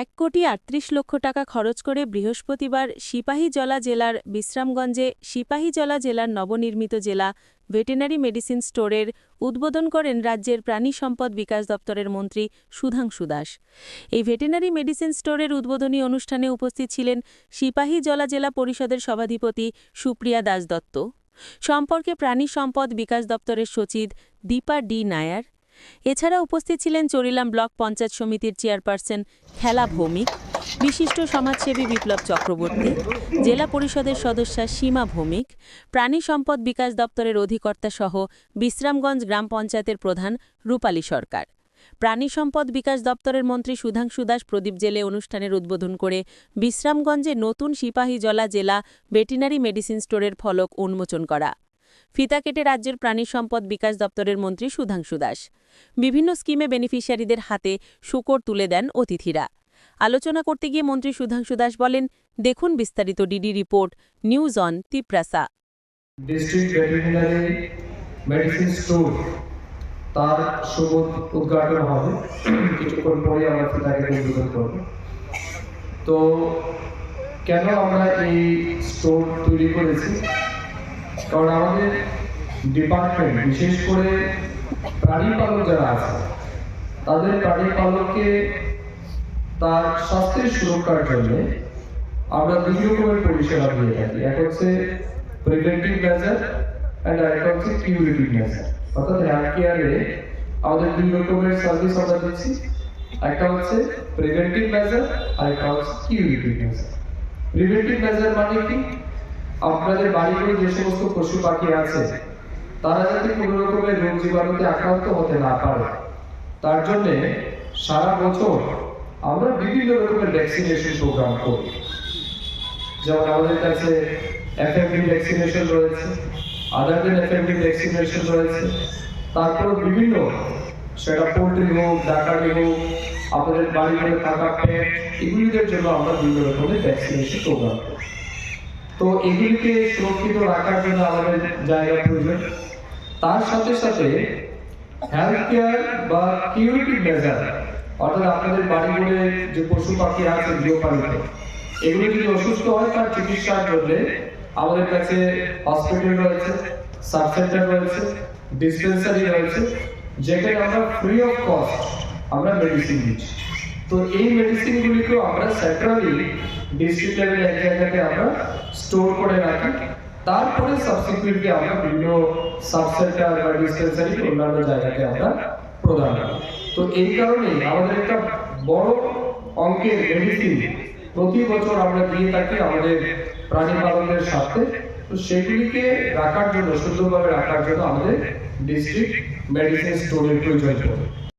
এক কোটি আটত্রিশ লক্ষ টাকা খরচ করে বৃহস্পতিবার সিপাহীজলা জেলার বিশ্রামগঞ্জে সিপাহীজলা জেলার নবনির্মিত জেলা ভেটেনারি মেডিসিন স্টোরের উদ্বোধন করেন রাজ্যের প্রাণী সম্পদ বিকাশ দপ্তরের মন্ত্রী সুধাংশু দাস। এই ভেটেনারি মেডিসিন স্টোরের উদ্বোধনী অনুষ্ঠানে উপস্থিত ছিলেন সিপাহীজলা জেলা পরিষদের সভাধিপতি সুপ্রিয়া দাস দত্ত সম্পর্কে প্রাণী সম্পদ বিকাশ দপ্তরের সচিব দীপা ডি নায়ার এছাড়া উপস্থিত ছিলেন চরিলাম ব্লক পঞ্চায়েত সমিতির চেয়ারপারসন খেলা ভৌমিক, বিশিষ্ট সমাজসেবী বিপ্লব চক্রবর্তী, জেলা পরিষদের সদস্যা সীমা ভৌমিক, প্রাণী সম্পদ বিকাশ দপ্তরের অধিকর্তা সহ বিশ্রামগঞ্জ গ্রাম পঞ্চায়েতের প্রধান রূপালী সরকার। প্রাণী সম্পদ বিকাশ দপ্তরের মন্ত্রী সুধাংশু দাস প্রদীপ জেলে অনুষ্ঠানের উদ্বোধন করে বিশ্রামগঞ্জে নতুন সিপাহীজলা জেলা ভেটেনারি মেডিসিন স্টোরের ফলক উন্মোচন করা। ফিতা কেটে রাজ্যের প্রাণী সম্পদ বিকাশ দপ্তরের মন্ত্রী সুধাংশু দাস। বিভিন্ন স্কিমে বেনিফিশিয়ারিদের হাতে শুকর তুলে দেন অতিথিরা। আলোচনা করতে গিয়ে মন্ত্রী সুধাংশু দাস বলেন, দেখুন বিস্তারিত DD report, news on Tiprasa. তার উদ্ঘাটন হবে। কিছুক্ষণ পরে আমরা উদ্বোধন করব। তো কেন আমরা এই স্টোর তৈরি করেছি? কারণ আমাদের ডিপার্টমেন্ট বিশেষ করে প্রাণী পালক যারা আছে, তাদের প্রাণী পালককে তার স্বাস্থ্যের সুরক্ষার জন্য আমরা দুই রকমের পরিষেবা দিয়ে থাকি। এক হচ্ছে প্রিভেন্টিভ মেজার অ্যান্ড আরেকটা হচ্ছে কিউরেটিভ মেজার অর্থাৎ হেলথ কেয়ারে আমাদের দুই রকমের সার্ভিস আমরা দিচ্ছি। একটা হচ্ছে প্রিভেন্টিভ মেজার আর একটা হচ্ছে কিউরেটিভ মেজার প্রিভেন্টিভ মেজার মানে কি? আপনাদের বাড়িতে যে সমস্ত পশু পাখি আছে, তারা যাতে কোনো রকমের রোগ জীবাণুতে আক্রান্ত হতে না পারে। তার জন্য সারা বছর আমরা বিভিন্ন রকমের ভ্যাকসিনেশন প্রোগ্রাম করি। যেমন আমাদের কাছে এফএমডি ভ্যাকসিনেশন রয়েছে আদার দেন এফএমডি ভ্যাকসিনেশন রয়েছে তারপর বিভিন্ন, সেটা পোলট্রি হোক ডাকারি হোক, আমাদের বাড়ি ঘরে থাকা পেট এগুলিদের জন্য আমরা বিভিন্ন রকমের ভ্যাকসিনেশন প্রোগ্রাম করি। তো এগুলিকে সুরক্ষিত রাখার জন্য আমাদের জায়গা প্রয়োজন। তার সাথে সাথে হেলথ কেয়ার বা কিউরিটিভ মেজার অর্থাৎ আপনাদের বাড়িগুলো যে পশু পাখি আছে গৃহপালিত, এগুলো যদি অসুস্থ হয় তার চিকিৎসার জন্য আমাদের কাছে হসপিটাল রয়েছে সাব সেন্টার রয়েছে ডিসপেন্সারি রয়েছে, যেখানে আমরা ফ্রি অফ কস্ট আমরা মেডিসিন দিচ্ছি। তো এই মেডিসিনগুলিকেও আমরা সেন্ট্রালি ডিস্ট্রিক্ট লেভেলে এক জায়গাতে আমরা স্টোর করে রাখি। তারপরে সাবসিকুয়েন্টলি আমরা বিভিন্ন সাব সেন্টার বা ডিসপেন্সারি অন্যান্য জায়গাতে আমরা প্রদান করি। তো এই কারণে আমাদের একটা বড় অঙ্কের মেডিসিন প্রতি বছর আমরা দিয়ে থাকি আমাদের প্রাণী পালনের স্বার্থে। তো সেগুলিকে রাখার জন্য, সুন্দরভাবে রাখার জন্য আমাদের ডিস্ট্রিক্ট মেডিসিন স্টোরের প্রয়োজন পড়ে।